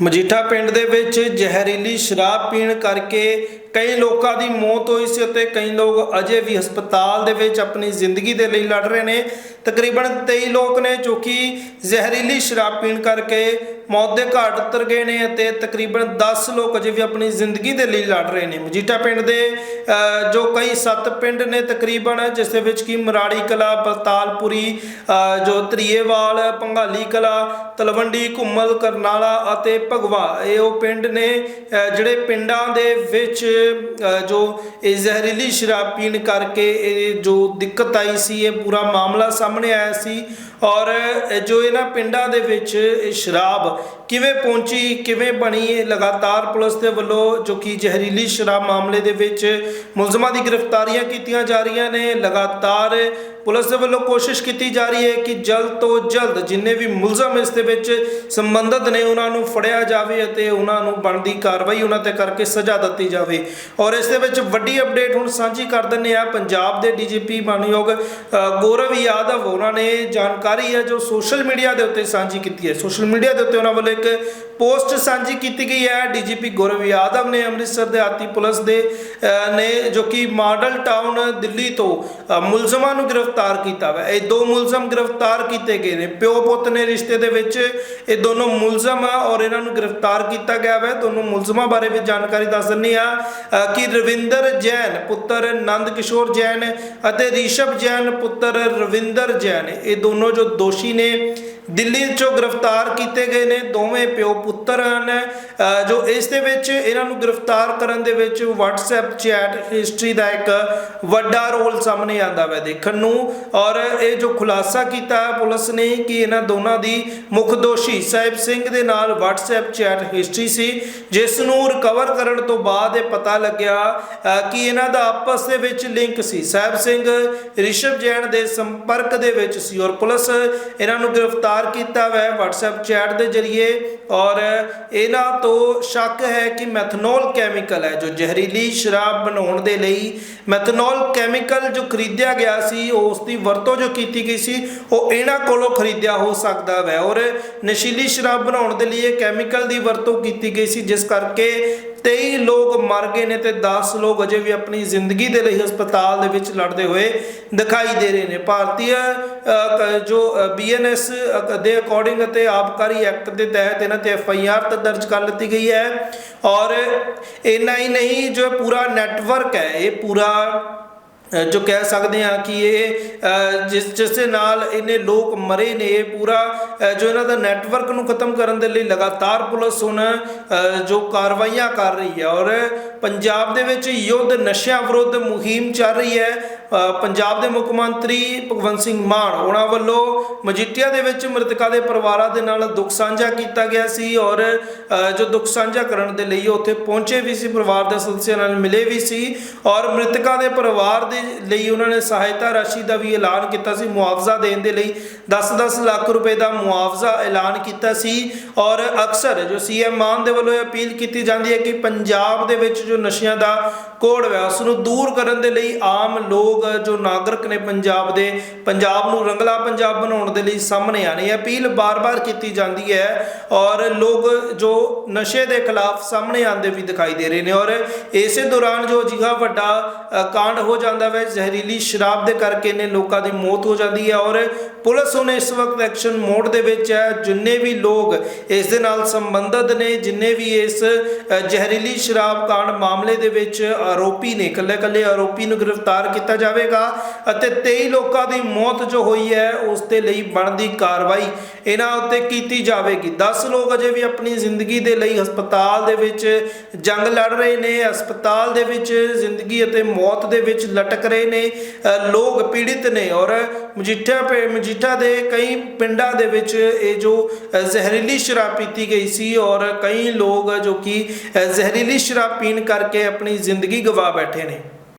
ਮਜੀਠਾ ਪਿੰਡ ਦੇ ਵਿੱਚ ਜ਼ਹਿਰੀਲੀ ਸ਼ਰਾਬ ਪੀਣ ਕਰਕੇ ਕਈ ਲੋਕਾਂ ਦੀ ਮੌਤ ਹੋਈ ਸੀ ਅਤੇ ਕਈ ਲੋਕ ਅਜੇ ਵੀ ਹਸਪਤਾਲ ਦੇ ਵਿੱਚ ਆਪਣੀ ਜ਼ਿੰਦਗੀ ਦੇ ਲਈ ਲੜ ਰਹੇ ਨੇ। ਤਕਰੀਬਨ 23 ਲੋਕ ਨੇ ਜੋ ਕਿ ਜ਼ਹਿਰੀਲੀ ਸ਼ਰਾਬ ਪੀਣ ਕਰਕੇ ਮੌਤ ਦੇ ਘਾਟ ਉਤਰ ਗਏ ਨੇ ਅਤੇ ਤਕਰੀਬਨ 10 ਲੋਕ ਅਜੇ ਵੀ ਆਪਣੀ ਜ਼ਿੰਦਗੀ ਦੇ ਲਈ ਲੜ ਰਹੇ ਨੇ। ਮਜੀਠਾ ਪਿੰਡ ਦੇ ਜੋ ਕਈ ਸੱਤ ਪਿੰਡ ਨੇ ਤਕਰੀਬਨ, ਜਿਸ ਦੇ ਵਿੱਚ ਕਿ ਮਰਾੜੀ ਕਲਾ, ਬਲਤਾਲਪੁਰੀ ਜੋ ਤਰੀਏਵਾਲ ਪੰਗਾਲੀ ਕਲਾ, ਤਲਵੰਡੀ, ਘੁੰਮਲ, ਕਰਨਾਲਾ ਅਤੇ ਭਗਵਾ, ਇਹ ਉਹ ਪਿੰਡ ਨੇ ਜਿਹੜੇ ਪਿੰਡਾਂ ਦੇ ਵਿੱਚ ਜੋ ਇਹ ਜ਼ਹਿਰੀਲੀ ਸ਼ਰਾਬ ਪੀਣ ਕਰਕੇ ਇਹ ਜੋ ਦਿੱਕਤ ਆਈ ਸੀ, ਇਹ ਪੂਰਾ ਮਾਮਲਾ ਸਾਹਮਣੇ ਆਇਆ ਸੀ ਔਰ ਜੋ ਇਹਨਾਂ ਪਿੰਡਾਂ ਦੇ ਵਿੱਚ ਇਹ ਸ਼ਰਾਬ ਕਿਵੇਂ ਪਹੁੰਚੀ, ਕਿਵੇਂ ਬਣੀ ਇਹ ਲਗਾਤਾਰ ਪੁਲਿਸ ਦੇ ਵੱਲੋਂ ਜੋ ਕਿ ਜ਼ਹਿਰੀਲੀ ਸ਼ਰਾਬ ਮਾਮਲੇ ਦੇ ਵਿੱਚ ਮੁਲਜ਼ਮਾਂ ਦੀ ਗ੍ਰਿਫਤਾਰੀਆਂ ਕੀਤੀਆਂ ਜਾ ਰਹੀਆਂ ਨੇ, ਲਗਾਤਾਰ ਪੁਲਿਸ ਦੇ ਵੱਲੋਂ ਕੋਸ਼ਿਸ਼ ਕੀਤੀ ਜਾ ਰਹੀ ਹੈ ਕਿ ਜਲਦ ਤੋਂ ਜਲਦ ਜਿੰਨੇ ਵੀ ਮੁਲਜ਼ਮ ਇਸ ਦੇ ਵਿੱਚ ਸੰਬੰਧਿਤ ਨੇ, ਉਹਨਾਂ ਨੂੰ ਫੜਿਆ ਜਾਵੇ ਅਤੇ ਉਹਨਾਂ ਨੂੰ ਬਣਦੀ ਕਾਰਵਾਈ ਉਹਨਾਂ ਤੇ ਕਰਕੇ ਸਜ਼ਾ ਦਿੱਤੀ ਜਾਵੇ। ਔਰ ਇਸ ਦੇ ਵਿੱਚ ਵੱਡੀ ਅਪਡੇਟ ਹੁਣ ਸਾਂਝੀ ਕਰ ਦਿੰਨੇ ਆ ਪੰਜਾਬ ਦੇ ਡੀਜੀਪੀ ਮਾਨਯੋਗ ਗੌਰਵ ਯਾਦਵ, ਉਹਨਾਂ ਨੇ ਜਾਣਕਾਰੀ ਹੈ ਜੋ ਸੋਸ਼ਲ ਮੀਡੀਆ ਦੇ ਉੱਤੇ ਸਾਂਝੀ ਕੀਤੀ ਹੈ। ਸੋਸ਼ਲ ਮੀਡੀਆ ਦੇ ਉੱਤੇ ਉਹਨਾਂ ਵੱਲੋਂ ਇੱਕ ਪੋਸਟ ਸਾਂਝੀ ਕੀਤੀ ਗਈ ਹੈ। ਡੀਜੀਪੀ ਗੌਰਵ ਯਾਦਵ ਨੇ ਅੰਮ੍ਰਿਤਸਰ ਦੇ ਆਤੀ ਪੁਲਿਸ ਦੇ ਨੇ ਜੋ ਕਿ ਮਾਡਲ ਟਾਊਨ ਦਿੱਲੀ ਤੋਂ ਮੁਲਜ਼ਮਾਂ ਨੂੰ ਗ੍ਰਿਫਤਾਰ ਕੀਤਾ ਹੈ ਇਹ ਦੋ ਮੁਲਜ਼ਮ ਗ੍ਰਿਫਤਾਰ ਕੀਤੇ ਗਏ ਨੇ। ਪਿਓ ਪੁੱਤ ਨੇ ਰਿਸ਼ਤੇ ਦੇ ਵਿੱਚ ਇਹ ਦੋਨੋਂ ਮੁਲਜ਼ਮ ਆ ਔਰ ਇਹਨਾਂ ਨੂੰ ਗ੍ਰਿਫਤਾਰ ਕੀਤਾ ਗਿਆ ਹੈ ਦੋਨੋਂ ਮੁਲਜ਼ਮਾਂ ਬਾਰੇ ਵੀ ਜਾਣਕਾਰੀ ਦੱਸ ਦਿੰਨੀ ਆ ਕਿ ਰਵਿੰਦਰ ਜੈਨ, ਪੁੱਤਰ ਨੰਦ ਕਿਸ਼ੋਰ ਜੈਨ ਅਤੇ ਰਿਸ਼ਭ ਜੈਨ, ਪੁੱਤਰ ਰਵਿੰਦਰ ਜੈਨ, ਇਹ ਦੋਨੋਂ ਜੋ ਦੋਸ਼ੀ ਨੇ ਦਿੱਲੀ ਚੋਂ ਗ੍ਰਿਫਤਾਰ ਕੀਤੇ ਗਏ ਨੇ, ਦੋਵੇਂ ਪਿਓ ਪੁੱਤਰ ਹਨ। ਜੋ ਇਸ ਦੇ ਵਿੱਚ ਇਹਨਾਂ ਨੂੰ ਗ੍ਰਿਫਤਾਰ ਕਰਨ ਦੇ ਵਿੱਚ WhatsApp ਚੈਟ ਹਿਸਟਰੀ ਦਾ ਇੱਕ ਵੱਡਾ ਰੋਲ ਸਾਹਮਣੇ ਆਂਦਾ ਹੈ ਦੇਖਣ ਨੂੰ। ਔਰ ਇਹ ਜੋ ਖੁਲਾਸਾ ਕੀਤਾ ਹੈ, ਪੁਲਿਸ ਨੇ ਕਿ ਇਹਨਾਂ ਦੋਨਾਂ ਦੀ ਮੁੱਖ ਦੋਸ਼ੀ ਸਾਹਿਬ ਸਿੰਘ ਦੇ ਨਾਲ WhatsApp ਚੈਟ ਹਿਸਟਰੀ ਸੀ, ਜਿਸ ਨੂੰ ਰਿਕਵਰ ਕਰਨ ਤੋਂ ਬਾਅਦ ਇਹ ਪਤਾ ਲੱਗਿਆ ਕਿ ਇਹਨਾਂ ਦਾ ਆਪਸ ਦੇ ਵਿੱਚ ਲਿੰਕ ਸੀ। ਸਾਹਿਬ ਸਿੰਘ, ਰਿਸ਼ਵ ਜੈਨ ਦੇ ਸੰਪਰਕ ਦੇ ਵਿੱਚ ਸੀ ਔਰ ਪੁਲਿਸ ਇਹਨਾਂ ਨੂੰ ਗ੍ਰਿਫਤਾਰ ਕੀਤਾ ਹੈ WhatsApp ਚੈਟ ਦੇ ਜ਼ਰੀਏ ਔਰ ਇਹਨਾਂ ਤੋਂ ਸ਼ੱਕ ਹੈ ਕਿ ਮੈਥਨੋਲ ਕੈਮੀਕਲ ਹੈ, ਜੋ ਜ਼ਹਿਰੀਲੀ ਸ਼ਰਾਬ ਬਣਾਉਣ ਦੇ ਲਈ ਮੈਥਨੋਲ ਕੈਮੀਕਲ ਜੋ ਖਰੀਦਿਆ ਗਿਆ ਸੀ ਉਸ ਦੀ ਵਰਤੋਂ ਜੋ ਕੀਤੀ ਗਈ ਸੀ, ਉਹ ਇਹਨਾਂ ਕੋਲੋਂ ਖਰੀਦਿਆ ਹੋ ਸਕਦਾ ਹੈ ਔਰ ਨਸ਼ੀਲੀ ਸ਼ਰਾਬ ਬਣਾਉਣ ਦੇ ਲਈ ਇਹ ਕੈਮੀਕਲ ਦੀ ਵਰਤੋਂ ਕੀਤੀ ਗਈ ਸੀ, ਜਿਸ ਕਰਕੇ 23 ਲੋਕ ਮਰ ਗਏ ਨੇ ਤੇ 10 ਲੋਕ ਅਜੇ ਵੀ ਆਪਣੀ ਜ਼ਿੰਦਗੀ ਦੇ ਲਈ ਹਸਪਤਾਲ ਦੇ ਵਿੱਚ ਲੜਦੇ ਹੋਏ ਦਿਖਾਈ ਦੇ ਰਹੇ ਨੇ। ਭਾਰਤੀ ਅ, ਕ- ਜੋ ਬੀਐਨਐਸ ਦੇ ਅਕੋਰਡਿੰਗ ਅਤੇ ਆਬਕਾਰੀ ਐਕਟ ਦੇ ਤਹਿਤ ਇਹਨਾਂ ਤੇ ਐਫ ਆਈ ਆਰ ਦਰਜ ਕਰ ਲਿੱਤੀ ਗਈ ਹੈ ਔਰ ਇੰਨਾ ਹੀ ਨਹੀਂ ਜੋ ਪੂਰਾ ਨੈਟਵਰਕ ਹੈ ਇਹ ਪੂਰਾ ਜੋ ਕਹਿ ਸਕਦੇ ਹਾਂ ਕਿ ਇਹ ਜਿਸ ਜਿਸ ਦੇ ਨਾਲ ਇਹਨੇ ਲੋਕ ਮਰੇ ਨੇ, ਇਹ ਪੂਰਾ ਜੋ ਇਹਨਾਂ ਦਾ ਨੈਟਵਰਕ ਨੂੰ ਖਤਮ ਕਰਨ ਦੇ ਲਈ ਲਗਾਤਾਰ ਪੁਲਿਸ ਹੁਣ ਜੋ ਕਾਰਵਾਈਆਂ ਕਰ ਰਹੀ ਹੈ ਔਰ ਪੰਜਾਬ ਦੇ ਵਿੱਚ ਯੁੱਧ ਨਸ਼ਿਆਂ ਵਿਰੁੱਧ ਮੁਹਿੰਮ ਚੱਲ ਰਹੀ ਹੈ। ਪੰਜਾਬ ਦੇ ਮੁੱਖ ਮੰਤਰੀ ਭਗਵੰਤ ਸਿੰਘ ਮਾਨ, ਉਹਨਾਂ ਵੱਲੋਂ ਮਜੀਠੀਆ ਦੇ ਵਿੱਚ ਮ੍ਰਿਤਕਾਂ ਦੇ ਪਰਿਵਾਰਾਂ ਦੇ ਨਾਲ ਦੁੱਖ ਸਾਂਝਾ ਕੀਤਾ ਗਿਆ ਸੀ ਔਰ ਜੋ ਦੁੱਖ ਸਾਂਝਾ ਕਰਨ ਦੇ ਲਈ ਉੱਥੇ ਪਹੁੰਚੇ ਵੀ ਸੀ, ਪਰਿਵਾਰ ਦੇ ਸਦੱਸਿਆਂ ਨਾਲ ਮਿਲੇ ਵੀ ਸੀ ਔਰ ਮ੍ਰਿਤਕਾਂ ਦੇ ਪਰਿਵਾਰ ਦੇ ਲਈ ਉਹਨਾਂ ਨੇ ਸਹਾਇਤਾ ਰਾਸ਼ੀ ਦਾ ਵੀ ਐਲਾਨ ਕੀਤਾ ਸੀ, ਮੁਆਵਜ਼ਾ ਦੇਣ ਦੇ ਲਈ 10-10 ਲੱਖ ਰੁਪਏ ਦਾ ਮੁਆਵਜ਼ਾ ਐਲਾਨ ਕੀਤਾ ਸੀ ਔਰ ਅਕਸਰ ਜੋ ਸੀਐਮ ਮਾਨ ਦੇ ਵੱਲੋਂ ਇਹ ਅਪੀਲ ਕੀਤੀ ਜਾਂਦੀ ਹੈ ਕਿ ਪੰਜਾਬ ਦੇ ਵਿੱਚ ਜੋ ਨਸ਼ਿਆਂ ਦਾ ਕੋੜ ਹੈ ਉਸ ਨੂੰ ਦੂਰ ਕਰਨ ਦੇ ਲਈ ਆਮ ਲੋਕ ਜੋ ਨਾਗਰਿਕ ਨੇ ਪੰਜਾਬ ਦੇ, ਪੰਜਾਬ ਨੂੰ ਰੰਗਲਾ ਪੰਜਾਬ ਬਣਾਉਣ ਦੇ ਲਈ ਸਾਹਮਣੇ ਆਣੇ ਅਪੀਲ ਬਾਰ-ਬਾਰ ਕੀਤੀ ਜਾਂਦੀ ਹੈ ਔਰ ਲੋਕ ਜੋ ਨਸ਼ੇ ਦੇ ਖਿਲਾਫ ਸਾਹਮਣੇ ਆਉਂਦੇ ਵੀ ਦਿਖਾਈ ਦੇ ਰਹੇ ਨੇ ਔਰ ਇਸੇ ਦੌਰਾਨ ਜੋ ਅਜਿਹਾ ਵੱਡਾ ਕਾਂਡ ਹੋ ਜਾਂਦਾ ਹੈ ਜ਼ਹਿਰੀਲੀ ਸ਼ਰਾਬ ਦੇ ਕਰਕੇ ਨੇ ਲੋਕਾਂ ਦੀ ਮੌਤ ਹੋ ਜਾਂਦੀ ਹੈ ਔਰ ਪੁਲਿਸ ਹੁਣ ਇਸ ਵਕਤ ਐਕਸ਼ਨ ਮੋਡ ਦੇ ਵਿੱਚ ਹੈ। ਜਿੰਨੇ ਵੀ ਲੋਕ ਇਸ ਦੇ ਨਾਲ ਸੰਬੰਧਿਤ ਨੇ, ਜਿੰਨੇ ਵੀ ਇਸ ਜ਼ਹਿਰੀਲੀ ਸ਼ਰਾਬ ਕਾਂਡ ਮਾਮਲੇ ਦੇ ਵਿੱਚ ਆਰੋਪੀ ਨੇ ਇਕੱਲੇ ਇਕੱਲੇ ਆਰੋਪੀ ਨੂੰ ਗ੍ਰਿਫਤਾਰ ਕੀਤਾ ਜਾਵੇਗਾ ਅਤੇ 23 ਲੋਕਾਂ ਦੀ ਮੌਤ ਜੋ ਹੋਈ ਹੈ, ਉਸ ਦੇ ਲਈ ਬਣਦੀ ਕਾਰਵਾਈ ਇਹਨਾਂ ਉੱਤੇ ਕੀਤੀ ਜਾਵੇਗੀ। 10 ਲੋਕ ਅਜੇ ਵੀ ਆਪਣੀ ਜ਼ਿੰਦਗੀ ਦੇ ਲਈ ਹਸਪਤਾਲ ਦੇ ਵਿੱਚ ਜੰਗ ਲੜ ਰਹੇ ਨੇ, ਹਸਪਤਾਲ ਦੇ ਵਿੱਚ ਜ਼ਿੰਦਗੀ ਅਤੇ ਮੌਤ ਦੇ ਵਿੱਚ ਲਟਕ ਰਹੇ ਨੇ ਲੋਕ ਪੀੜਿਤ ਨੇ ਔਰ ਮਜੀਠਾ ਪੇ, ਮਜੀਠਾ ਦੇ ਕਈ ਪਿੰਡਾਂ ਦੇ ਵਿੱਚ ਇਹ ਜੋ ਜ਼ਹਿਰੀਲੀ ਸ਼ਰਾਬ ਪੀਤੀ ਗਈ ਸੀ ਔਰ ਕਈ ਲੋਕ ਜੋ ਕਿ ਜ਼ਹਿਰੀਲੀ ਸ਼ਰਾਬ ਪੀਣ ਕਰਕੇ ਆਪਣੀ ਜ਼ਿੰਦਗੀ ਗਵਾ ਬੈਠੇ ਨੇ।